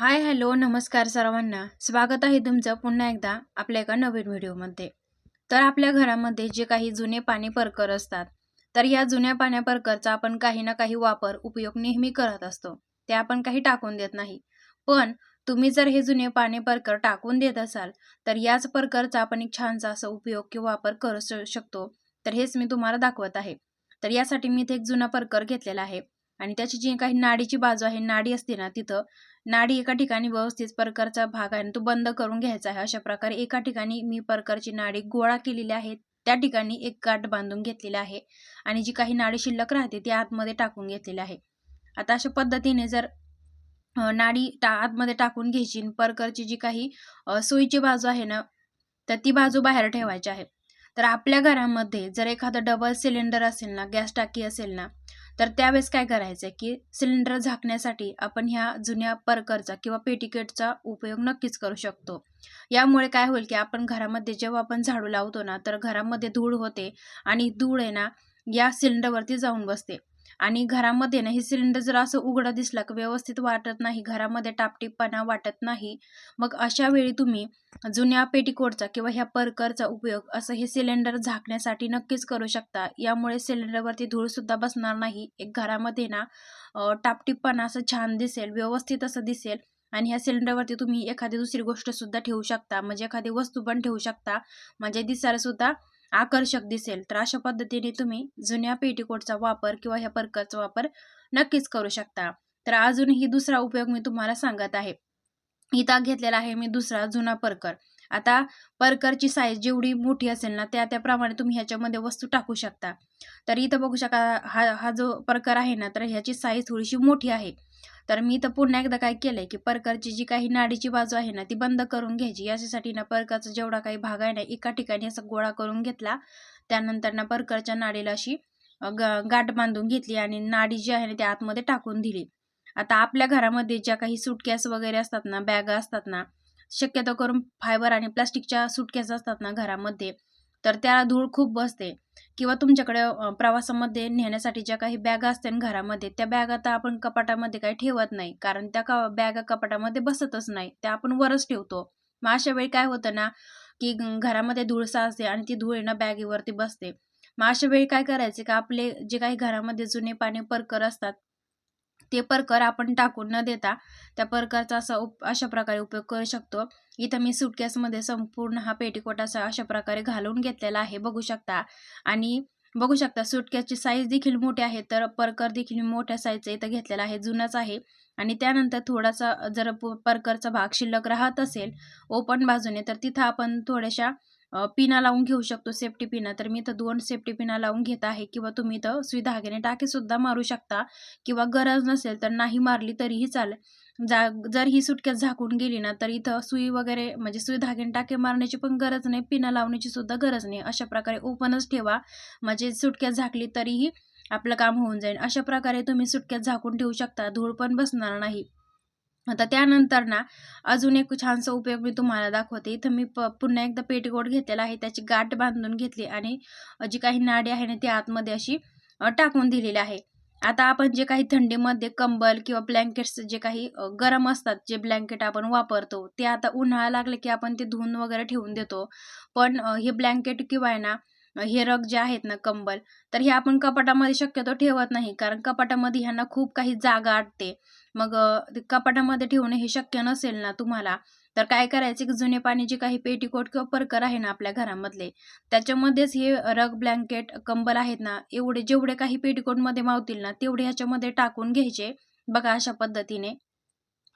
Hi hello नमस्कार सर्वांना. स्वागत आहे तुमचं पुन्हा एकदा आपल्या एका नवीन व्हिडिओमध्ये. तर आपल्या घरामध्ये जे काही जुने पाणी परकर असतात तर या जुन्या पाण्या परकरचा आपण काही ना काही वापर उपयोग नेहमी करत असतो. ते आपण काही टाकून देत नाही. पण तुम्ही जर हे जुने पाणी परकर टाकून देत असाल तर याच परकरचा आपण एक छानसा असा उपयोग किंवा वापर करू शकतो. तर हेच मी तुम्हाला दाखवत आहे. तर यासाठी मी इथे एक जुना परकर घेतलेला आहे. आणि त्याची जी काही नाडीची बाजू आहे नाडी असते ना तिथं नाडी एका ठिकाणी व्यवस्थित परकरचा भाग आहे आणि तो बंद करून घ्यायचा आहे. अशा प्रकारे एका ठिकाणी मी परकरची नाडी गोळा केलेली आहे त्या ठिकाणी एक गाठ बांधून घेतलेली आहे आणि जी काही नाडी शिल्लक राहते ती आतमध्ये टाकून घेतलेली आहे. आता अशा पद्धतीने जर नाडी टा आतमध्ये टाकून घ्यायची परकरची जी काही सोयीची बाजू आहे ना तर ती बाजू बाहेर ठेवायची आहे. तर आपल्या घरामध्ये जर एखादं डबल सिलेंडर असेल ना गॅस टाकी असेल ना तर त्यावेळेस काय करायचं आहे की सिलेंडर झाकण्यासाठी आपण ह्या जुन्या परकरचा किंवा पेटिकेटचा उपयोग नक्कीच करू शकतो. यामुळे काय होईल की आपण घरामध्ये जेव्हा आपण झाडू लावतो ना तर घरामध्ये धूळ होते आणि धूळ आहे ना या सिलेंडरवरती जाऊन बसते. आणि घरामध्ये ना हे सिलेंडर जर असं उघडं दिसलं की व्यवस्थित वाटत नाही घरामध्ये टापटीपणा वाटत नाही मग अशा वेळी तुम्ही जुन्या पेटीकोटचा किंवा ह्या परकरचा उपयोग असं हे सिलेंडर झाकण्यासाठी नक्कीच करू शकता. यामुळे सिलेंडरवरती धूळसुद्धा बसणार नाही. एक घरामध्ये ना टापटीपणा असं छान दिसेल व्यवस्थित असं दिसेल आणि ह्या सिलेंडरवरती तुम्ही एखादी दुसरी गोष्ट सुद्धा ठेवू शकता. म्हणजे एखादी वस्तू पण ठेवू शकता. म्हणजे दिसायला सुद्धा आकर्षक दिसेल तर अशा पद्धतीने तुम्ही जुन्या पेटीकोटचा वापर किंवा ह्या परकरचा वापर नक्कीच करू शकता. तर अजूनही दुसरा उपयोग मी तुम्हाला सांगत आहे. इथं घेतलेला आहे मी दुसरा जुना परकर. आता परकरची साईज जेवढी मोठी असेल ना त्या त्याप्रमाणे तुम्ही ह्याच्यामध्ये वस्तू टाकू शकता. तर इथं बघू शका हा हा जो परकर आहे ना तर ह्याची साईज थोडीशी मोठी आहे. तर मी इथं पुन्हा एकदा काय केलंय की परकरची जी काही नाडीची बाजू आहे ना ती बंद करून घ्यायची. याच्यासाठी ना परकरचा जेवढा काही भाग आहे ना एका ठिकाणी असा गोळा करून घेतला. त्यानंतर ना परकरच्या नाडीला अशी ग- गाठ बांधून घेतली आणि नाडी जी आहे ना ती आतमध्ये टाकून दिली. आता आपल्या घरामध्ये ज्या काही सुटकॅस वगैरे असतात ना बॅगा असतात ना शक्यतो करून फायबर आणि प्लास्टिकच्या सुटकेस असतात ना घरामध्ये तर त्याला धूळ खूप बसते. किंवा तुमच्याकडे प्रवासामध्ये नेण्यासाठी ज्या काही बॅगा असतात घरामध्ये त्या बॅगा तर आपण कपाटामध्ये काही ठेवत नाही. कारण त्या का बॅगा कपाटामध्ये बसतच नाही. त्या आपण वरच ठेवतो. मग अशा वेळी काय होतं ना की घरामध्ये धुळसा असते आणि ती धूळ ना बॅगेवरती बसते. मग अशा वेळी काय करायचे का आपले जे काही घरामध्ये जुने पाणी परकर असतात ते परकर आपण टाकून न देता त्या परकरचा असा उप अशा प्रकारे उपयोग करू शकतो. इथं मी सुटकेसमध्ये संपूर्ण हा पेटीकोट असा अशा प्रकारे घालून घेतलेला आहे. बघू शकता. आणि बघू शकता सुटकेसची साईज देखील मोठी आहे तर परकर देखील मोठ्या साईजचा इथं घेतलेला आहे जुनाच आहे. आणि त्यानंतर थोडासा जर प- परकरचा भाग शिल्लक राहत असेल ओपन बाजूने तर तिथं आपण थोड्याशा पिना लावून घेऊ शकतो सेफ्टी पिना. तर मी इथं दोन सेफ्टी पिना लावून घेत आहे किंवा तुम्ही इथं सुई धाग्याने टाकेसुद्धा मारू शकता किंवा गरज नसेल तर नाही मारली तरीही चालेल. जा जर ही सुटक्यात झाकून गेली ना तर इथं सुई वगैरे म्हणजे सुई धाग्याने टाके मारण्याची पण गरज नाही पिना लावण्याची सुद्धा गरज नाही. अशा प्रकारे ओपनच ठेवा. म्हणजे सुटक्यात झाकली तरीही आपलं काम होऊन जाईल. अशा प्रकारे तुम्ही सुटक्यात झाकून ठेवू शकता. धूळ पण बसणार नाही. आता त्यानंतर ना अजून एक छानसा उपयोग मी तुम्हाला दाखवते. इथं मी प पुन्हा एकदा पेटीकोट घेतलेला आहे. त्याची गाठ बांधून घेतली आणि जी काही नाडी आहे ना ती आतमध्ये अशी टाकून दिलेली आहे. आता आपण जे काही थंडीमध्ये कंबल किंवा ब्लँकेट्स जे काही गरम असतात जे ब्लँकेट आपण वापरतो ते आता उन्हाळा लागले की आपण ते धुवून वगैरे ठेवून देतो. पण हे ब्लँकेट किंवा आहे ना हे रग जे आहेत ना कंबल तर हे आपण कपाटामध्ये शक्यतो ठेवत नाही. कारण कपाटामध्ये ह्यांना खूप काही जागा आटते. मग ते कपाटामध्ये ठेवणं हे शक्य नसेल ना तुम्हाला तर काय करायचे? की जुने पाणी जे काही पेटीकोट किंवा परकर आहे ना आपल्या घरामधले त्याच्यामध्येच हे रग ब्लँकेट कंबल आहेत ना एवढे जेवढे काही पेटीकोटमध्ये मावतील ना तेवढे ह्याच्यामध्ये टाकून घ्यायचे. बघा अशा पद्धतीने.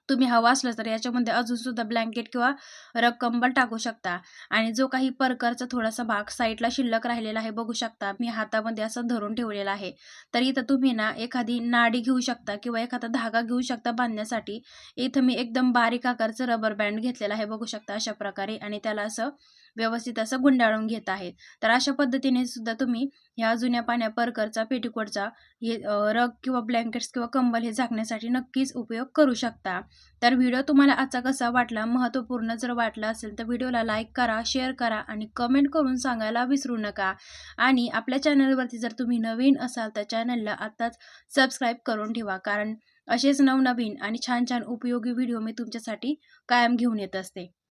तुम्ही हवा असलं तर याच्यामध्ये अजून सुद्धा ब्लँकेट किंवा रग कंबल टाकू शकता. आणि जो काही परकरचा थोडासा भाग साईडला शिल्लक राहिलेला आहे बघू शकता. मी हातामध्ये असं धरून ठेवलेला आहे. तर इथं तुम्ही ना एखादी नाडी घेऊ शकता किंवा एखादा धागा घेऊ शकता बांधण्यासाठी. इथं मी एकदम बारीक आकारचं रबर बँड घेतलेला आहे बघू शकता अशा प्रकारे. आणि त्याला असं व्यवस्थित असं गुंडाळून घेत आहेत. तर अशा पद्धतीने सुद्धा तुम्ही ह्या जुन्या पाण्या परकरचा पेटीकोटचा हे रग किंवा ब्लँकेट्स किंवा कंबल हे झाकण्यासाठी नक्कीच उपयोग करू शकता. तर व्हिडिओ तुम्हाला आजचा कसा वाटला महत्त्वपूर्ण जर वाटला असेल तर व्हिडिओला लाईक करा शेअर करा आणि कमेंट करून सांगायला विसरू नका. आणि आपल्या चॅनलवरती जर तुम्ही नवीन असाल तर चॅनलला आत्ताच सबस्क्राईब करून ठेवा. कारण असेच नवनवीन आणि छान छान उपयोगी व्हिडिओ मी तुमच्यासाठी कायम घेऊन येत असते.